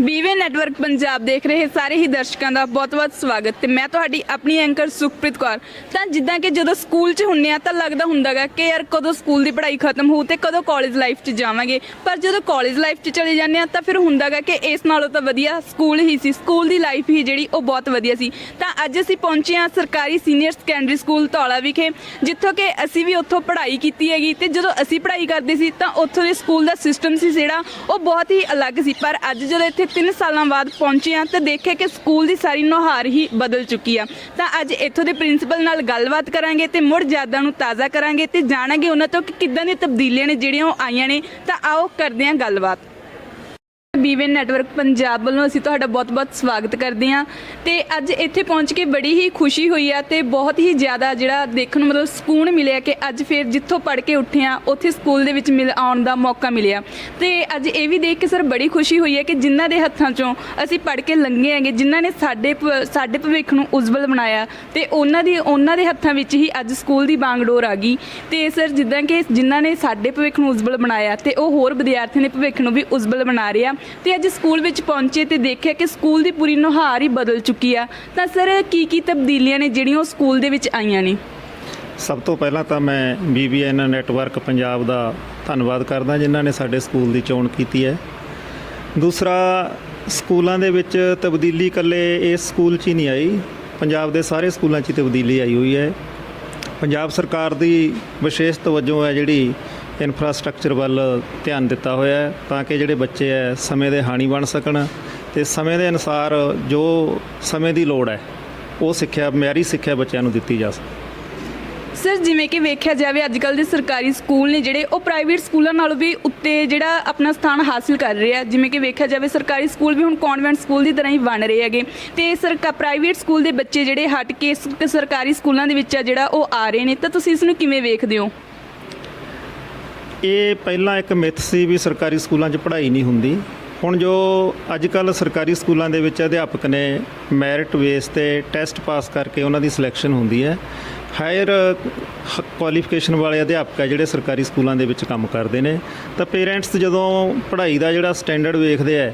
ਬੀਵੇ network Punjab ਦੇਖ ਰਹੇ ਸਾਰੇ ਹੀ ਦਰਸ਼ਕਾਂ ਦਾ ਬਹੁਤ-ਬਹੁਤ ਸਵਾਗਤ ਤੇ ਮੈਂ ਤੁਹਾਡੀ ਆਪਣੀ ਐਂਕਰ ਸੁਖਪ੍ਰੀਤ ਕੌਰ। ਤਾਂ ਜਿੱਦਾਂ ਕਿ ਜਦੋਂ ਸਕੂਲ 'ਚ ਹੁੰਨੇ ਆ ਤਾਂ ਲੱਗਦਾ ਹੁੰਦਾਗਾ ਕਿ ਯਾਰ ਕਦੋਂ ਸਕੂਲ ਦੀ ਪੜ੍ਹਾਈ ਖਤਮ ਹੋਊ ਤੇ ਕਦੋਂ ਕਾਲਜ ਲਾਈਫ 'ਚ ਜਾਵਾਂਗੇ। ਪਰ ਜਦੋਂ ਕਾਲਜ ਲਾਈਫ 'ਚ ਚਲੇ ਜਾਂਦੇ ਆ ਤਾਂ ਫਿਰ ਹੁੰਦਾਗਾ ਕਿ ਇਸ ਨਾਲੋਂ ਤਾਂ ਵਧੀਆ ਸਕੂਲ ਹੀ ਸੀ, ਸਕੂਲ ਦੀ ਲਾਈਫ ਹੀ ਜਿਹੜੀ ਉਹ ਬਹੁਤ ਵਧੀਆ ਸੀ। ਤਾਂ ਅੱਜ ਅਸੀਂ ਪਹੁੰਚੇ ਹਾਂ ਸਰਕਾਰੀ ਸੀਨੀਅਰ ਸੈਕੰਡਰੀ ਸਕੂਲ ਧੌਲਾ ਵਿਖੇ, ਜਿੱਥੋਂ ਕਿ ਅਸੀਂ ਵੀ ਉੱਥੋਂ ਪੜ੍ਹਾਈ ਕੀਤੀ ਹੈਗੀ ਤੇ ਜਦੋਂ ਅਸੀਂ ਪੜ੍ਹਾਈ ਕਰਦੇ ਸੀ ਤਾਂ ਉੱਥੋਂ ਦੇ ਸਕੂਲ ਦਾ ਸਿਸਟਮ ਸੀ ਜਿਹੜਾ, ਉਹ ਬਹੁਤ ਹੀ ਅਲੱਗ ਸੀ। ਪਰ ਅੱਜ ਜਦੋਂ ਇੱਥੇ 3 ਸਾਲਾਂ ਬਾਅਦ ਪਹੁੰਚੇ ਹਾਂ ਤਾਂ ਦੇਖਿਆ ਕਿ ਸਕੂਲ ਦੀ ਸਾਰੀ ਨੁਹਾਰ ਹੀ ਬਦਲ ਚੁੱਕੀ ਆ। ਤਾਂ ਅੱਜ ਇੱਥੋਂ ਦੇ ਪ੍ਰਿੰਸੀਪਲ ਨਾਲ ਗੱਲਬਾਤ ਕਰਾਂਗੇ ਤੇ ਮੁੜ ਯਾਦਾਂ ਨੂੰ ਤਾਜ਼ਾ ਕਰਾਂਗੇ ਤੇ ਜਾਣਾਂਗੇ ਉਹਨਾਂ ਤੋਂ ਕਿ ਕਿੱਦਾਂ ਦੀਆਂ ਤਬਦੀਲੀਆਂ ਨੇ ਜਿਹੜੀਆਂ ਉਹ ਆਈਆਂ ਨੇ। ਤਾਂ ਆਓ ਕਰਦੇ ਹਾਂ ਗੱਲਬਾਤ। ਬੀਵੇ ਨੈਟਵਰਕ ਪੰਜਾਬ ਵੱਲੋਂ ਅਸੀਂ ਤੁਹਾਡਾ ਬਹੁਤ-ਬਹੁਤ ਸਵਾਗਤ ਕਰਦੇ ਹਾਂ। ਤੇ ਅੱਜ ਇੱਥੇ ਪਹੁੰਚ ਕੇ ਬੜੀ ਹੀ ਖੁਸ਼ੀ ਹੋਈ ਆ ਤੇ ਬਹੁਤ ਹੀ ਜ਼ਿਆਦਾ ਜਿਹੜਾ ਦੇਖਣ ਨੂੰ ਮਤਲਬ ਸਕੂਨ ਮਿਲਿਆ ਕਿ ਅੱਜ ਫਿਰ ਜਿੱਥੋਂ ਪੜ੍ਹ ਕੇ ਉੱਠੇ ਆ ਉੱਥੇ ਸਕੂਲ ਦੇ ਵਿੱਚ ਮਿਲ ਆਉਣ ਦਾ ਮੌਕਾ ਮਿਲਿਆ। ਤੇ ਅੱਜ ਇਹ ਵੀ ਦੇਖ ਕੇ ਸਰ ਬੜੀ ਖੁਸ਼ੀ ਹੋਈ ਹੈ ਕਿ ਜਿਨ੍ਹਾਂ ਦੇ ਹੱਥਾਂ ਚੋਂ ਅਸੀਂ ਪੜ੍ਹ ਕੇ ਲੰਘੇ ਹੈਗੇ, ਜਿਨ੍ਹਾਂ ਨੇ ਸਾਡੇ ਭ- ਸਾਡੇ ਭਵਿੱਖ ਨੂੰ ਉਜਵਲ ਬਣਾਇਆ ਤੇ ਉਹਨਾਂ ਦੀ, ਉਹਨਾਂ ਦੇ ਹੱਥਾਂ ਵਿੱਚ ਹੀ ਅੱਜ ਸਕੂਲ ਦੀ ਬਾਂਗਡੋਰ ਆ ਗਈ। ਤੇ ਸਰ ਜਿੱਦਾਂ ਕਿ ਜਿਨ੍ਹਾਂ ਨੇ ਸਾਡੇ ਭਵਿੱਖ ਨੂੰ ਉਜਵਲ ਬਣਾਇਆ ਤੇ ਉਹ ਹੋਰ ਵਿਦਿਆਰਥੀਆਂ ਦੇ ਭਵਿੱਖ ਨੂੰ ਵੀ ਉਜਵਲ ਬਣਾ ਰਹੇ ਆ। ਤੇ ਅੱਜ ਸਕੂਲ ਵਿੱਚ ਪਹੁੰਚੇ ਤੇ ਦੇਖਿਆ ਕਿ ਸਕੂਲ ਦੀ ਪੂਰੀ ਨੁਹਾਰ ਹੀ ਬਦਲ ਚੁੱਕੀ ਆ। ਤਾਂ ਸਰ, ਕੀ ਕੀ ਤਬਦੀਲੀਆਂ ਨੇ ਜਿਹੜੀਆਂ ਉਹ ਸਕੂਲ ਦੇ ਵਿੱਚ ਆਈਆਂ ਨੇ? ਸਭ ਤੋਂ ਪਹਿਲਾਂ ਤਾਂ ਮੈਂ ਬੀਬੀਐਨ ਨੈਟਵਰਕ ਪੰਜਾਬ ਦਾ ਧੰਨਵਾਦ ਕਰਦਾ ਜਿਨ੍ਹਾਂ ਨੇ ਸਾਡੇ ਸਕੂਲ ਦੀ ਚੋਣ ਕੀਤੀ ਹੈ। ਦੂਸਰਾ, ਸਕੂਲਾਂ ਦੇ ਵਿੱਚ ਤਬਦੀਲੀ ਇਕੱਲੇ ਇਸ ਸਕੂਲ 'ਚ ਹੀ ਨਹੀਂ ਆਈ। ਪੰਜਾਬ ਦੇ ਸਾਰੇ ਸਕੂਲਾਂ 'ਚ ਹੀ ਤਬਦੀਲੀ ਆਈ ਹੋਈ ਹੈ। ਪੰਜਾਬ ਸਰਕਾਰ ਦੀ ਵਿਸ਼ੇਸ਼ ਤਵੱਜੋ ਹੈ ਜਿਹੜੀ ਇਨਫਰਾਸਟ੍ਰਕਚਰ ਵੱਲ ਧਿਆਨ ਦਿੱਤਾ ਹੋਇਆ ਹੈ ਤਾਂ ਕਿ ਜਿਹੜੇ ਬੱਚੇ ਹੈ, ਸਮੇਂ ਦੇ ਹਾਣੀ ਬਣ ਸਕਣ ਤੇ ਸਮੇਂ ਦੇ ਅਨੁਸਾਰ ਜੋ ਸਮੇਂ ਦੀ ਲੋੜ ਹੈ, ਉਹ ਸਿੱਖਿਆ, ਮਿਆਰੀ ਸਿੱਖਿਆ ਬੱਚਿਆਂ ਨੂੰ ਦਿੱਤੀ ਜਾ ਸਕੇ ਸਰ ਜਿਵੇਂ ਕਿ ਵੇਖਿਆ ਜਾਵੇ ਅੱਜ ਕੱਲ੍ਹ ਦੇ ਸਰਕਾਰੀ ਸਕੂਲ ਨੇ ਜਿਹੜੇ, ਉਹ ਪ੍ਰਾਈਵੇਟ ਸਕੂਲਾਂ ਨਾਲੋਂ ਵੀ ਉੱਤੇ ਜਿਹੜਾ ਆਪਣਾ ਸਥਾਨ ਹਾਸਿਲ ਕਰ ਰਿਹਾ ਜਿਵੇਂ ਕਿ ਵੇਖਿਆ ਜਾਵੇ, ਸਰਕਾਰੀ ਸਕੂਲ ਵੀ ਹੁਣ ਕਨਵੈਂਟ ਸਕੂਲ ਦੀ ਤਰ੍ਹਾਂ ਹੀ ਬਣ ਰਹੇ ਹੈਗੇ। ਤੇ ਸਰਕਾ ਪ੍ਰਾਈਵੇਟ ਸਕੂਲ ਦੇ ਬੱਚੇ ਜਿਹੜੇ ਹਟ ਕੇ ਸਰਕਾਰੀ ਸਕੂਲਾਂ ਦੇ ਵਿੱਚ ਆ ਜਿਹੜਾ ਉਹ ਆ ਰਹੇ ਨੇ। ਤਾਂ ਤੁਸੀਂ ਇਸ ਨੂੰ ਕਿਵੇਂ ਵੇਖਦੇ ਹੋ? ਇਹ ਪਹਿਲਾਂ ਇੱਕ ਮਿੱਥ ਸੀ ਵੀ ਸਰਕਾਰੀ ਸਕੂਲਾਂ 'ਚ ਪੜ੍ਹਾਈ ਨਹੀਂ ਹੁੰਦੀ। ਹੁਣ ਜੋ ਅੱਜ ਕੱਲ ਸਰਕਾਰੀ ਸਕੂਲਾਂ ਦੇ ਵਿੱਚ ਅਧਿਆਪਕ ਨੇ ਮੈਰਿਟ ਬੇਸ ਤੇ ਟੈਸਟ ਪਾਸ ਕਰਕੇ ਉਹਨਾਂ ਦੀ ਸਿਲੈਕਸ਼ਨ ਹੁੰਦੀ ਹੈ। ਹਾਇਰ ਕੁਆਲੀਫਿਕੇਸ਼ਨ ਵਾਲੇ ਅਧਿਆਪਕ ਹੈ ਜਿਹੜੇ ਸਰਕਾਰੀ ਸਕੂਲਾਂ ਦੇ ਵਿੱਚ ਕੰਮ ਕਰਦੇ ਨੇ। ਤਾਂ ਪੇਰੈਂਟਸ ਜਦੋਂ ਪੜ੍ਹਾਈ ਦਾ ਜਿਹੜਾ ਸਟੈਂਡਰਡ ਵੇਖਦੇ ਆ,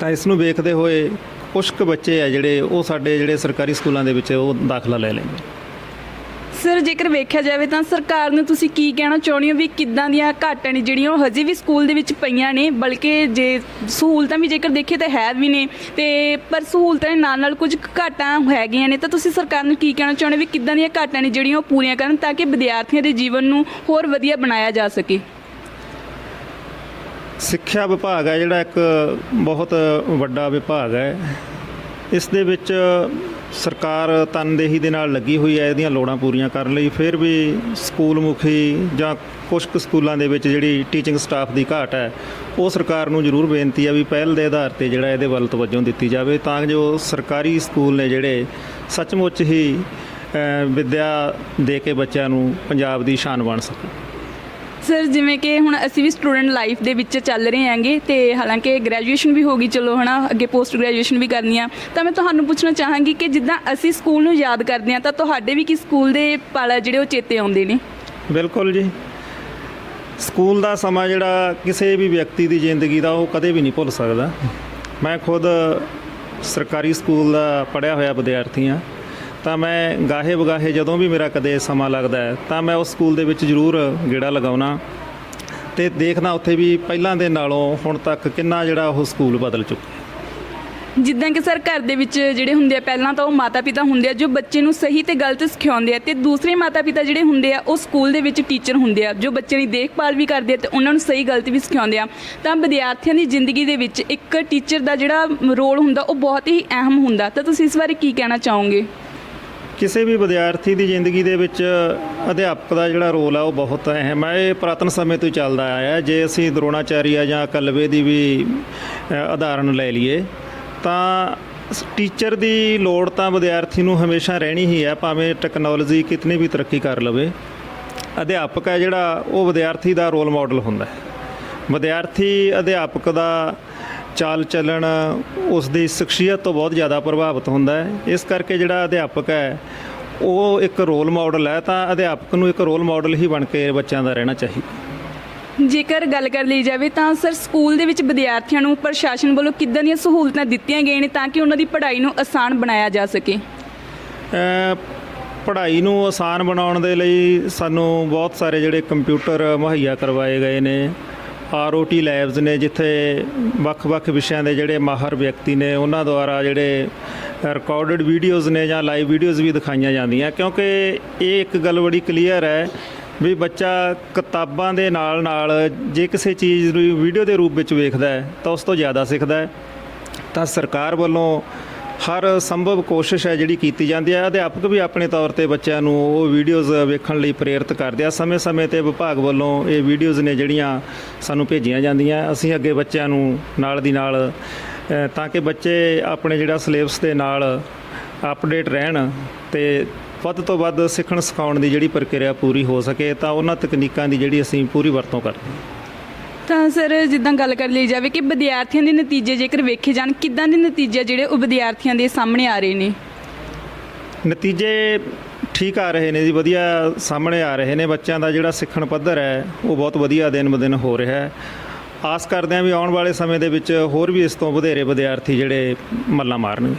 ਤਾਂ ਇਸ ਨੂੰ ਵੇਖਦੇ ਹੋਏ ਕੁਝ ਕੁ ਬੱਚੇ ਆ ਜਿਹੜੇ ਉਹ ਸਾਡੇ ਜਿਹੜੇ ਸਰਕਾਰੀ ਸਕੂਲਾਂ ਦੇ ਵਿੱਚ ਉਹ ਦਾਖਲਾ ਲੈ ਲੈਂਦੇ। ਸਰ ਜੇਕਰ ਵੇਖਿਆ ਜਾਵੇ ਤਾਂ ਸਰਕਾਰ ਨੂੰ ਤੁਸੀਂ ਕੀ ਕਹਿਣਾ ਚਾਹੁੰਦੇ ਹੋ ਵੀ ਕਿੱਦਾਂ ਦੀਆਂ ਘਾਟਾਂ ਨੇ ਜਿਹੜੀਆਂ ਉਹ ਹਜੇ ਵੀ ਸਕੂਲ ਦੇ ਵਿੱਚ ਪਈਆਂ ਨੇ? ਬਲਕਿ ਜੇ ਸਹੂਲਤਾਂ ਵੀ ਜੇਕਰ ਦੇਖੀਏ ਤਾਂ ਹੈ ਵੀ ਨੇ। ਤੇ ਪਰ ਸਹੂਲਤਾਂ ਦੇ ਨਾਲ ਨਾਲ ਕੁਝ ਘਾਟਾਂ ਹੈਗੀਆਂ ਨੇ ਤਾਂ ਤੁਸੀਂ ਸਰਕਾਰ ਨੂੰ ਕੀ ਕਹਿਣਾ ਚਾਹੁੰਦੇ ਵੀ ਕਿੱਦਾਂ ਦੀਆਂ ਘਾਟਾਂ ਨੇ ਜਿਹੜੀਆਂ ਉਹ ਪੂਰੀਆਂ ਕਰਨ ਤਾਂ ਕਿ ਵਿਦਿਆਰਥੀਆਂ ਦੇ ਜੀਵਨ ਨੂੰ ਹੋਰ ਵਧੀਆ ਬਣਾਇਆ ਜਾ ਸਕੇ? ਸਿੱਖਿਆ ਵਿਭਾਗ ਹੈ ਜਿਹੜਾ ਇੱਕ ਬਹੁਤ ਵੱਡਾ ਵਿਭਾਗ ਹੈ। ਇਸ ਦੇ ਵਿੱਚ ਸਰਕਾਰ ਤਨਦੇਹੀ ਦੇ ਨਾਲ ਲੱਗੀ ਹੋਈ ਹੈ, ਇਹਦੀਆਂ ਲੋੜਾਂ ਪੂਰੀਆਂ ਕਰਨ ਲਈ। ਫਿਰ ਵੀ ਸਕੂਲ ਮੁਖੀ ਜਾਂ ਕੁਝ ਕੁ ਸਕੂਲਾਂ ਦੇ ਵਿੱਚ ਜਿਹੜੀ ਟੀਚਿੰਗ ਸਟਾਫ ਦੀ ਘਾਟ ਹੈ, ਉਹ ਸਰਕਾਰ ਨੂੰ ਜ਼ਰੂਰ ਬੇਨਤੀ ਹੈ ਵੀ ਪਹਿਲ ਦੇ ਆਧਾਰ ਤੇ ਜਿਹੜਾ ਇਹਦੇ ਵੱਲ ਤਵੱਜੋ ਦਿੱਤੀ ਜਾਵੇ, ਤਾਂ ਜੋ ਸਰਕਾਰੀ ਸਕੂਲ ਨੇ ਜਿਹੜੇ ਸੱਚਮੁੱਚ ਹੀ ਵਿੱਦਿਆ ਦੇ ਕੇ ਬੱਚਿਆਂ ਨੂੰ ਪੰਜਾਬ ਦੀ ਸ਼ਾਨ ਬਣ ਸਕਣ। ਸਰ, ਜਿਵੇਂ ਕਿ ਹੁਣ ਅਸੀਂ ਵੀ ਸਟੂਡੈਂਟ ਲਾਈਫ ਦੇ ਵਿੱਚ ਚੱਲ ਰਹੇ ਹਾਂਗੇ ਤੇ ਹਾਲਾਂਕਿ ਗ੍ਰੈਜੂਏਸ਼ਨ ਵੀ ਹੋ ਗਈ, ਚਲੋ ਹਨਾ, ਅੱਗੇ ਪੋਸਟ ਗ੍ਰੈਜੂਏਸ਼ਨ ਵੀ ਕਰਨੀ ਆ। ਤਾਂ ਮੈਂ ਤੁਹਾਨੂੰ ਪੁੱਛਣਾ ਚਾਹਾਂਗੀ ਕਿ ਜਿੱਦਾਂ ਅਸੀਂ ਸਕੂਲ ਨੂੰ ਯਾਦ ਕਰਦੇ ਹਾਂ, ਤਾਂ ਤੁਹਾਡੇ ਵੀ ਕੀ ਸਕੂਲ ਦੇ ਪਲ ਜਿਹੜੇ ਉਹ ਚੇਤੇ ਆਉਂਦੇ ਨੇ? ਬਿਲਕੁਲ ਜੀ। ਸਕੂਲ ਦਾ ਸਮਾਂ ਜਿਹੜਾ ਕਿਸੇ ਵੀ ਵਿਅਕਤੀ ਦੀ ਜ਼ਿੰਦਗੀ ਦਾ ਉਹ ਕਦੇ ਵੀ ਨਹੀਂ ਭੁੱਲ ਸਕਦਾ। ਮੈਂ ਖੁਦ ਸਰਕਾਰੀ ਸਕੂਲ ਦਾ ਪੜ੍ਹਿਆ ਹੋਇਆ ਵਿਦਿਆਰਥੀ ਹਾਂ। ਤਾਂ ਮੈਂ ਗਾਹੇ ਬਗਾਹੇ ਜਦੋਂ ਵੀ ਮੇਰਾ ਕਦੇ ਸਮਾਂ ਲੱਗਦਾ ਹੈ, ਤਾਂ ਮੈਂ ਉਸ ਸਕੂਲ ਦੇ ਵਿੱਚ ਜ਼ਰੂਰ ਗੇੜਾ ਲਗਾਉਣਾ ਤੇ ਦੇਖਣਾ ਉੱਥੇ ਵੀ ਪਹਿਲਾਂ ਦੇ ਨਾਲੋਂ ਹੁਣ ਤੱਕ ਕਿੰਨਾ ਜਿਹੜਾ ਉਹ ਸਕੂਲ ਬਦਲ ਚੁੱਕਾ ਜਿੱਦਾਂ ਕਿ ਸਰ ਘਰ ਦੇ ਵਿੱਚ ਜਿਹੜੇ ਹੁੰਦੇ ਆ, ਪਹਿਲਾਂ ਤਾਂ ਉਹ ਮਾਤਾ ਪਿਤਾ ਹੁੰਦੇ ਆ ਜੋ ਬੱਚੇ ਨੂੰ ਸਹੀ ਤੇ ਗਲਤ ਸਿਖਾਉਂਦੇ ਆ ਤੇ ਦੂਸਰੇ ਮਾਤਾ ਪਿਤਾ ਜਿਹੜੇ ਹੁੰਦੇ ਆ, ਉਹ ਸਕੂਲ ਦੇ ਵਿੱਚ ਟੀਚਰ ਹੁੰਦੇ ਆ ਜੋ ਬੱਚੇ ਦੀ ਦੇਖਭਾਲ ਵੀ ਕਰਦੇ ਆ ਤੇ ਉਹਨਾਂ ਨੂੰ ਸਹੀ ਗਲਤ ਵੀ ਸਿਖਾਉਂਦੇ ਆ। ਤਾਂ ਵਿਦਿਆਰਥੀਆਂ ਦੀ ਜ਼ਿੰਦਗੀ ਦੇ ਵਿੱਚ ਇੱਕ ਟੀਚਰ ਦਾ ਜਿਹੜਾ ਰੋਲ ਹੁੰਦਾ, ਉਹ ਬਹੁਤ ਹੀ ਅਹਿਮ ਹੁੰਦਾ। ਤਾਂ ਤੁਸੀਂ ਇਸ ਬਾਰੇ ਕੀ ਕਹਿਣਾ ਚਾਹੋਗੇ? ਕਿਸੇ ਵੀ ਵਿਦਿਆਰਥੀ ਦੀ ਜ਼ਿੰਦਗੀ ਦੇ ਵਿੱਚ ਅਧਿਆਪਕ ਦਾ ਜਿਹੜਾ ਰੋਲ ਆ ਉਹ ਬਹੁਤ ਅਹਿਮ ਹੈ ਇਹ ਪੁਰਾਤਨ ਸਮੇਂ ਤੋਂ ਹੀ ਚੱਲਦਾ ਆਇਆ ਹੈ। ਜੇ ਅਸੀਂ ਦਰੋਣਾਚਾਰੀਆ ਜਾਂ ਕਲਵੇ ਦੀ ਵੀ ਅ, ਉਦਾਹਰਨ ਲੈ ਲਈਏ ਤਾਂ ਟੀਚਰ ਦੀ ਲੋੜ ਤਾਂ ਵਿਦਿਆਰਥੀ ਨੂੰ ਹਮੇਸ਼ਾ ਰਹਿਣੀ ਹੀ ਹੈ ਭਾਵੇਂ ਟੈਕਨੋਲੋਜੀ ਕਿਤਨੀ ਵੀ ਤਰੱਕੀ ਕਰ ਲਵੇ। ਅਧਿਆਪਕ ਹੈ ਜਿਹੜਾ ਉਹ ਵਿਦਿਆਰਥੀ ਦਾ ਰੋਲ ਮਾਡਲ ਹੁੰਦਾ ਹੈ। ਵਿਦਿਆਰਥੀ ਅਧਿਆਪਕ ਦਾ ਚਾਲ ਚੱਲਣ ਉਸ ਦੀ ਸ਼ਖਸੀਅਤ ਤੋਂ ਬਹੁਤ ਜ਼ਿਆਦਾ ਪ੍ਰਭਾਵਿਤ ਹੁੰਦਾ ਹੈ। ਇਸ ਕਰਕੇ ਜਿਹੜਾ ਅਧਿਆਪਕ ਹੈ ਉਹ ਇੱਕ ਰੋਲ ਮਾਡਲ ਹੈ ਤਾਂ ਅਧਿਆਪਕ ਨੂੰ ਇੱਕ ਰੋਲ ਮਾਡਲ ਹੀ ਬਣ ਕੇ ਬੱਚਿਆਂ ਦਾ ਰਹਿਣਾ ਚਾਹੀਦਾ। ਜੇਕਰ ਗੱਲ ਕਰ ਲਈ ਜਾਵੇ ਤਾਂ ਸਰ ਸਕੂਲ ਦੇ ਵਿੱਚ ਵਿਦਿਆਰਥੀਆਂ ਨੂੰ ਪ੍ਰਸ਼ਾਸਨ ਵੱਲੋਂ ਕਿੱਦਾਂ ਦੀਆਂ ਸਹੂਲਤਾਂ ਦਿੱਤੀਆਂ ਗਈਆਂ ਨੇ ਤਾਂ ਕਿ ਉਹਨਾਂ ਦੀ ਪੜ੍ਹਾਈ ਨੂੰ ਆਸਾਨ ਬਣਾਇਆ ਜਾ ਸਕੇ? ਪੜ੍ਹਾਈ ਨੂੰ ਆਸਾਨ ਬਣਾਉਣ ਦੇ ਲਈ ਸਾਨੂੰ ਬਹੁਤ ਸਾਰੇ ਜਿਹੜੇ ਕੰਪਿਊਟਰ ਮੁਹੱਈਆ ਕਰਵਾਏ ਗਏ ਨੇ। ਆਰਓਟੀ ਲੈਬਸ ਨੇ ਜਿੱਥੇ ਵੱਖ-ਵੱਖ ਵਿਸ਼ਿਆਂ ਦੇ ਜਿਹੜੇ ਮਾਹਰ ਵਿਅਕਤੀ ਨੇ, ਉਹਨਾਂ ਦੁਆਰਾ ਜਿਹੜੇ ਰਿਕਾਰਡਡ ਵੀਡੀਓਜ਼ ਨੇ ਜਾਂ ਲਾਈਵ ਵੀਡੀਓਜ਼ ਵੀ ਦਿਖਾਈਆਂ ਜਾਂਦੀਆਂ। ਕਿਉਂਕਿ ਇਹ ਇੱਕ ਗੱਲ ਬੜੀ ਕਲੀਅਰ ਹੈ ਵੀ ਬੱਚਾ ਕਿਤਾਬਾਂ ਦੇ ਨਾਲ ਨਾਲ ਜੇ ਕਿਸੇ ਚੀਜ਼ ਨੂੰ ਵੀਡੀਓ ਦੇ ਰੂਪ ਵਿੱਚ ਵੇਖਦਾ ਹੈ, ਤਾਂ ਉਸ ਤੋਂ ਜ਼ਿਆਦਾ ਸਿੱਖਦਾ ਹੈ। ਤਾਂ ਸਰਕਾਰ ਵੱਲੋਂ ਹਰ ਸੰਭਵ ਕੋਸ਼ਿਸ਼ ਹੈ ਜਿਹੜੀ ਕੀਤੀ ਜਾਂਦੀ ਹੈ। ਅਧਿਆਪਕ ਵੀ ਆਪਣੇ ਤੌਰ ਤੇ ਬੱਚਿਆਂ ਨੂੰ ਉਹ ਵੀਡੀਓਜ਼ ਵੇਖਣ ਲਈ ਪ੍ਰੇਰਿਤ ਕਰਦੇ ਆ। ਸਮੇਂ-ਸਮੇਂ ਤੇ ਵਿਭਾਗ ਵੱਲੋਂ ਇਹ ਵੀਡੀਓਜ਼ ਨੇ ਜਿਹੜੀਆਂ ਸਾਨੂੰ ਭੇਜੀਆਂ ਜਾਂਦੀਆਂ। ਅਸੀਂ ਅੱਗੇ ਬੱਚਿਆਂ ਨੂੰ ਨਾਲ ਦੀ ਨਾਲ ਤਾਂ ਕਿ ਬੱਚੇ ਆਪਣੇ ਜਿਹੜਾ ਸਿਲੇਬਸ ਦੇ ਨਾਲ ਅਪਡੇਟ ਰਹਿਣ ਤੇ ਵੱਧ ਤੋਂ ਵੱਧ ਸਿੱਖਣ ਸਿਖਾਉਣ ਦੀ ਜਿਹੜੀ ਪ੍ਰਕਿਰਿਆ ਪੂਰੀ ਹੋ ਸਕੇ, ਤਾਂ ਉਹਨਾਂ ਤਕਨੀਕਾਂ ਦੀ ਜਿਹੜੀ ਅਸੀਂ ਪੂਰੀ ਵਰਤੋਂ ਕਰਦੇ ਹਾਂ। ਤਾਂ ਸਰ ਜਿੱਦਾਂ ਗੱਲ ਕਰ ਲਈ ਜਾਵੇ ਕਿ ਵਿਦਿਆਰਥੀਆਂ ਦੇ ਨਤੀਜੇ ਜੇਕਰ ਵੇਖੇ ਜਾਣ ਕਿੱਦਾਂ ਦੇ ਨਤੀਜੇ ਜਿਹੜੇ ਉਹ ਵਿਦਿਆਰਥੀਆਂ ਦੇ ਸਾਹਮਣੇ ਆ ਰਹੇ ਨੇ? ਨਤੀਜੇ ਠੀਕ ਆ ਰਹੇ ਨੇ ਜੀ ਵਧੀਆ ਸਾਹਮਣੇ ਆ ਰਹੇ ਨੇ। ਬੱਚਿਆਂ ਦਾ ਜਿਹੜਾ ਸਿੱਖਣ ਪੱਧਰ ਹੈ ਉਹ ਬਹੁਤ ਵਧੀਆ ਦਿਨ ਬ ਦਿਨ ਹੋ ਰਿਹਾ ਹੈ। ਆਸ ਕਰਦੇ ਹਾਂ ਵੀ ਆਉਣ ਵਾਲੇ ਸਮੇਂ ਦੇ ਵਿੱਚ ਹੋਰ ਵੀ ਇਸ ਤੋਂ ਵਧੇਰੇ ਵਿਦਿਆਰਥੀ ਜਿਹੜੇ ਮੱਲਾ ਮਾਰਨਗੇ।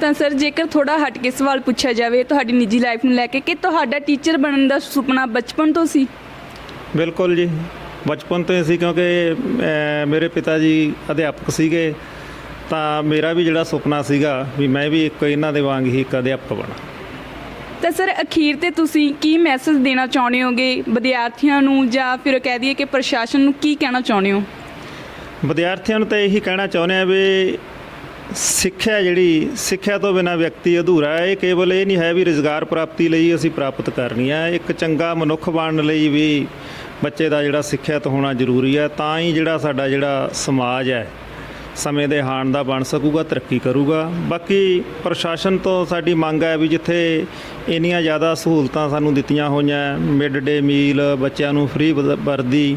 ਤਾਂ ਸਰ ਜੇਕਰ ਥੋੜਾ ਹਟ ਕੇ ਸਵਾਲ ਪੁੱਛਿਆ ਜਾਵੇ ਤੁਹਾਡੀ ਨਿੱਜੀ ਲਾਈਫ ਨੂੰ ਲੈ ਕੇ ਕਿ ਤੁਹਾਡਾ ਟੀਚਰ ਬਣਨ ਦਾ ਸੁਪਨਾ ਬਚਪਨ ਤੋਂ ਸੀ? ਬਿਲਕੁਲ ਜੀ। ਬਚਪਨ ਤੋਂ ਹੀ ਸੀ ਕਿਉਂਕਿ ਮੇਰੇ ਪਿਤਾ ਜੀ ਅਧਿਆਪਕ ਸੀਗੇ ਤਾਂ ਮੇਰਾ ਵੀ ਜਿਹੜਾ ਸੁਪਨਾ ਸੀਗਾ ਵੀ ਮੈਂ ਵੀ ਇੱਕ ਇਹਨਾਂ ਦੇ ਵਾਂਗ ਹੀ ਇੱਕ ਅਧਿਆਪਕ ਬਣਾ। ਤਾਂ ਸਰ ਅਖੀਰ ਤੇ ਤੁਸੀਂ ਕੀ ਮੈਸੇਜ ਦੇਣਾ ਚਾਹੁੰਦੇ ਹੋਗੇ ਵਿਦਿਆਰਥੀਆਂ ਨੂੰ ਜਾਂ ਫਿਰ ਕਹਿ ਦਈਏ ਕਿ ਪ੍ਰਸ਼ਾਸਨ ਨੂੰ ਕੀ ਕਹਿਣਾ ਚਾਹੁੰਦੇ ਹੋ? ਵਿਦਿਆਰਥੀਆਂ ਨੂੰ ਤਾਂ ਇਹੀ ਕਹਿਣਾ ਚਾਹੁੰਦੇ ਆ ਵੀ ਸਿੱਖਿਆ ਜਿਹੜੀ ਸਿੱਖਿਆ ਤੋਂ ਬਿਨਾ ਵਿਅਕਤੀ ਅਧੂਰਾ ਹੈ ਇਹ ਕੇਵਲ ਇਹ ਨਹੀਂ ਹੈ ਵੀ ਰੋਜ਼ਗਾਰ ਪ੍ਰਾਪਤੀ ਲਈ ਅਸੀਂ ਪ੍ਰਾਪਤ ਕਰਨੀ ਹੈ ਇੱਕ ਚੰਗਾ ਮਨੁੱਖ ਬਣਨ ਲਈ ਵੀ ਬੱਚੇ ਦਾ ਜਿਹੜਾ ਸਿੱਖਿਅਤ ਹੋਣਾ ਜ਼ਰੂਰੀ ਹੈ, ਤਾਂ ਹੀ ਜਿਹੜਾ ਸਾਡਾ ਜਿਹੜਾ ਸਮਾਜ ਹੈ, ਸਮੇਂ ਦੇ ਹਾਣ ਦਾ ਬਣ ਸਕੂਗਾ, ਤਰੱਕੀ ਕਰੂਗਾ। ਬਾਕੀ ਪ੍ਰਸ਼ਾਸਨ ਤੋਂ ਸਾਡੀ ਮੰਗ ਹੈ ਵੀ ਜਿੱਥੇ ਇੰਨੀਆਂ ਜ਼ਿਆਦਾ ਸਹੂਲਤਾਂ ਸਾਨੂੰ ਦਿੱਤੀਆਂ ਹੋਈਆਂ, ਮਿਡ ਡੇ ਮੀਲ, ਬੱਚਿਆਂ ਨੂੰ ਫ੍ਰੀ ਵਰਦੀ,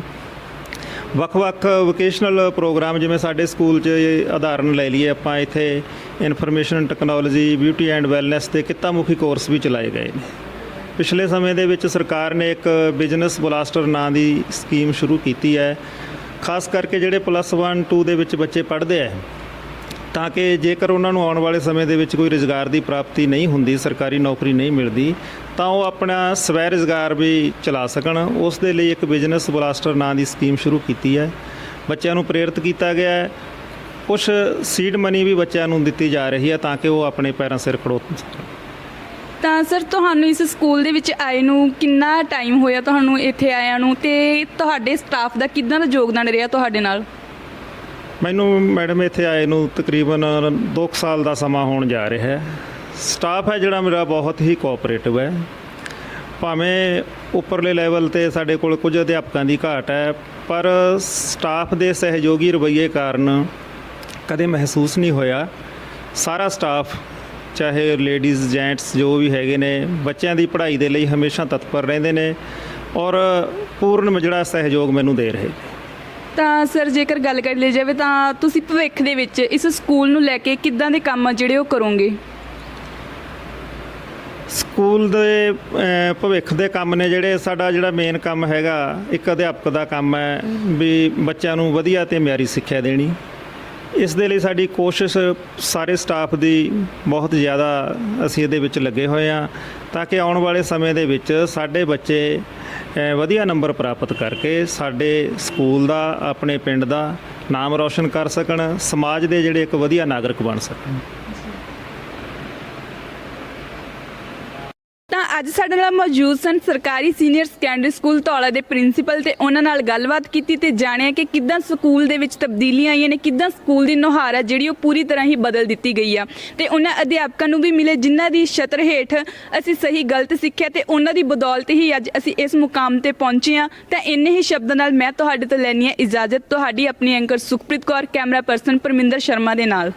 ਵੱਖ-ਵੱਖ ਵੋਕੇਸ਼ਨਲ ਪ੍ਰੋਗਰਾਮ ਜਿਵੇਂ ਸਾਡੇ ਸਕੂਲ 'ਚ ਉਦਾਹਰਨ ਲੈ ਲਈਏ ਆਪਾਂ, ਇੱਥੇ information technology, beauty and wellness ਦੇ ਕਿੱਤਾ ਮੁਖੀ ਕੋਰਸ ਵੀ ਚਲਾਏ ਗਏ ਨੇ। ਪਿਛਲੇ ਸਮੇਂ ਦੇ ਵਿੱਚ ਸਰਕਾਰ ਨੇ ਇੱਕ ਬਿਜ਼ਨਸ ਬਲਾਸਟਰ ਨਾਂ ਦੀ ਸਕੀਮ ਸ਼ੁਰੂ ਕੀਤੀ ਹੈ। ਖਾਸ ਕਰਕੇ ਜਿਹੜੇ ਪਲੱਸ 1 2 ਦੇ ਵਿੱਚ ਬੱਚੇ ਪੜ੍ਹਦੇ ਆ, ਤਾਂ ਕਿ ਜੇਕਰ ਉਹਨਾਂ ਨੂੰ ਆਉਣ ਵਾਲੇ ਸਮੇਂ ਦੇ ਵਿੱਚ ਕੋਈ ਰੁਜ਼ਗਾਰ ਦੀ ਪ੍ਰਾਪਤੀ ਨਹੀਂ ਹੁੰਦੀ, ਸਰਕਾਰੀ ਨੌਕਰੀ ਨਹੀਂ ਮਿਲਦੀ, ਤਾਂ ਉਹ ਆਪਣਾ ਸਵੈ ਰੁਜ਼ਗਾਰ ਵੀ ਚਲਾ ਸਕਣ। ਉਸ ਦੇ ਲਈ ਇੱਕ ਬਿਜ਼ਨਸ ਬਲਾਸਟਰ ਨਾਂ ਦੀ ਸਕੀਮ ਸ਼ੁਰੂ ਕੀਤੀ ਹੈ। ਬੱਚਿਆਂ ਨੂੰ ਪ੍ਰੇਰਿਤ ਕੀਤਾ ਗਿਆ ਹੈ। ਕੁਝ ਸੀਡ ਮਨੀ ਵੀ ਬੱਚਿਆਂ ਨੂੰ ਦਿੱਤੀ ਜਾ ਰਹੀ ਹੈ ਤਾਂ ਕਿ ਉਹ ਆਪਣੇ ਪੈਰਾਂ ਸਿਰ ਖੜੋ ਸਕਣ। ਤਾਂ ਸਰ ਤੁਹਾਨੂੰ ਇਸ ਸਕੂਲ ਦੇ ਵਿੱਚ ਆਏ ਨੂੰ ਕਿੰਨਾ ਟਾਈਮ ਹੋਇਆ ਤੁਹਾਨੂੰ ਇੱਥੇ ਆਇਆਂ ਨੂੰ ਤੇ ਤੁਹਾਡੇ ਸਟਾਫ ਦਾ ਕਿੱਦਾਂ ਦਾ ਯੋਗਦਾਨ ਰਿਹਾ ਤੁਹਾਡੇ ਨਾਲ? ਮੈਨੂੰ ਮੈਡਮ ਇੱਥੇ ਆਏ ਨੂੰ ਤਕਰੀਬਨ 2 ਸਾਲ ਦਾ ਸਮਾਂ ਹੋਣ ਜਾ ਰਿਹਾ ਹੈ। ਸਟਾਫ ਹੈ ਜਿਹੜਾ ਮੇਰਾ ਬਹੁਤ ਹੀ ਕੋਆਪਰੇਟਿਵ ਹੈ। ਭਾਵੇਂ ਉੱਪਰਲੇ ਲੈਵਲ ਤੇ ਸਾਡੇ ਕੋਲ ਕੁਝ ਅਧਿਆਪਕਾਂ ਦੀ ਘਾਟ ਹੈ, ਪਰ ਸਟਾਫ ਦੇ ਸਹਿਯੋਗੀ ਰਵੱਈਏ ਕਾਰਨ ਕਦੇ ਮਹਿਸੂਸ ਨਹੀਂ ਹੋਇਆ। ਸਾਰਾ ਸਟਾਫ ਚਾਹੇ ਲੇਡੀਜ਼ ਜੈਂਟਸ ਜੋ ਵੀ ਹੈਗੇ ਨੇ ਬੱਚਿਆਂ ਦੀ ਪੜ੍ਹਾਈ ਦੇ ਲਈ ਹਮੇਸ਼ਾ ਤਤਪਰ ਰਹਿੰਦੇ ਨੇ ਔਰ ਪੂਰਨ ਜਿਹੜਾ ਸਹਿਯੋਗ ਮੈਨੂੰ ਦੇ ਰਹੇ ਤਾਂ ਸਰ ਜੇਕਰ ਗੱਲ ਕਰ ਲਈ ਜਾਵੇ ਤਾਂ ਤੁਸੀਂ ਭਵਿੱਖ ਦੇ ਵਿੱਚ ਇਸ ਸਕੂਲ ਨੂੰ ਲੈ ਕੇ ਕਿੱਦਾਂ ਦੇ ਕੰਮ ਆ ਜਿਹੜੇ ਉਹ ਕਰੋਗੇ? ਸਕੂਲ ਦੇ ਭਵਿੱਖ ਦੇ ਕੰਮ ਨੇ ਜਿਹੜੇ ਸਾਡਾ ਜਿਹੜਾ ਮੇਨ ਕੰਮ ਹੈਗਾ ਇੱਕ ਅਧਿਆਪਕ ਦਾ ਕੰਮ ਹੈ ਵੀ ਬੱਚਿਆਂ ਨੂੰ ਵਧੀਆ ਤੇ ਮਿਆਰੀ ਸਿੱਖਿਆ ਦੇਣੀ। ਇਸ ਦੇ ਲਈ ਸਾਡੀ ਕੋਸ਼ਿਸ਼ ਸਾਰੇ ਸਟਾਫ ਦੀ ਬਹੁਤ ਜ਼ਿਆਦਾ ਅਸੀਂ ਇਹਦੇ ਵਿੱਚ ਲੱਗੇ ਹੋਏ ਹਾਂ ਤਾਂ ਕਿ ਆਉਣ ਵਾਲੇ ਸਮੇਂ ਦੇ ਵਿੱਚ ਸਾਡੇ ਬੱਚੇ ਵਧੀਆ ਨੰਬਰ ਪ੍ਰਾਪਤ ਕਰਕੇ ਸਾਡੇ ਸਕੂਲ ਦਾ, ਆਪਣੇ ਪਿੰਡ ਦਾ ਨਾਮ ਰੌਸ਼ਨ ਕਰ ਸਕਣ, ਸਮਾਜ ਦੇ ਜਿਹੜੇ ਇੱਕ ਵਧੀਆ ਨਾਗਰਿਕ ਬਣ ਸਕਣ ਤਾਂ ਅੱਜ ਸਾਡੇ ਨਾਲ ਮੌਜੂਦ ਸਨ ਸਰਕਾਰੀ ਸੀਨੀਅਰ ਸੈਕੰਡਰੀ ਸਕੂਲ ਧੌਲਾ ਦੇ ਪ੍ਰਿੰਸੀਪਲ ਤੇ ਉਹਨਾਂ ਨਾਲ ਗੱਲਬਾਤ ਕੀਤੀ ਤੇ ਜਾਣਿਆ ਕਿ ਕਿੱਦਾਂ ਸਕੂਲ ਦੇ ਵਿੱਚ ਤਬਦੀਲੀਆਂ ਆਈਆਂ ਨੇ, ਕਿੱਦਾਂ ਸਕੂਲ ਦੀ ਨੁਹਾਰ ਹੈ ਜਿਹੜੀ ਉਹ ਪੂਰੀ ਤਰ੍ਹਾਂ ਹੀ ਬਦਲ ਦਿੱਤੀ ਗਈ ਆ। ਤੇ ਉਹਨਾਂ ਅਧਿਆਪਕਾਂ ਨੂੰ ਵੀ ਮਿਲੇ ਜਿਨ੍ਹਾਂ ਦੀ ਛਤਰ ਹੇਠ ਅਸੀਂ ਸਹੀ ਗਲਤ ਸਿੱਖਿਆ ਤੇ ਉਹਨਾਂ ਦੀ ਬਦੌਲਤ ਹੀ ਅੱਜ ਅਸੀਂ ਇਸ ਮੁਕਾਮ ਤੇ ਪਹੁੰਚੇ ਹਾਂ। ਤਾਂ ਇੰਨੇ ਹੀ ਸ਼ਬਦਾਂ ਨਾਲ ਮੈਂ ਤੁਹਾਡੇ ਤੋਂ ਲੈਣੀ ਹੈ ਇਜਾਜ਼ਤ। ਤੁਹਾਡੀ ਆਪਣੀ anchor Sukhpreet Kaur camera person Parminder Sharma ਦੇ ਨਾਲ।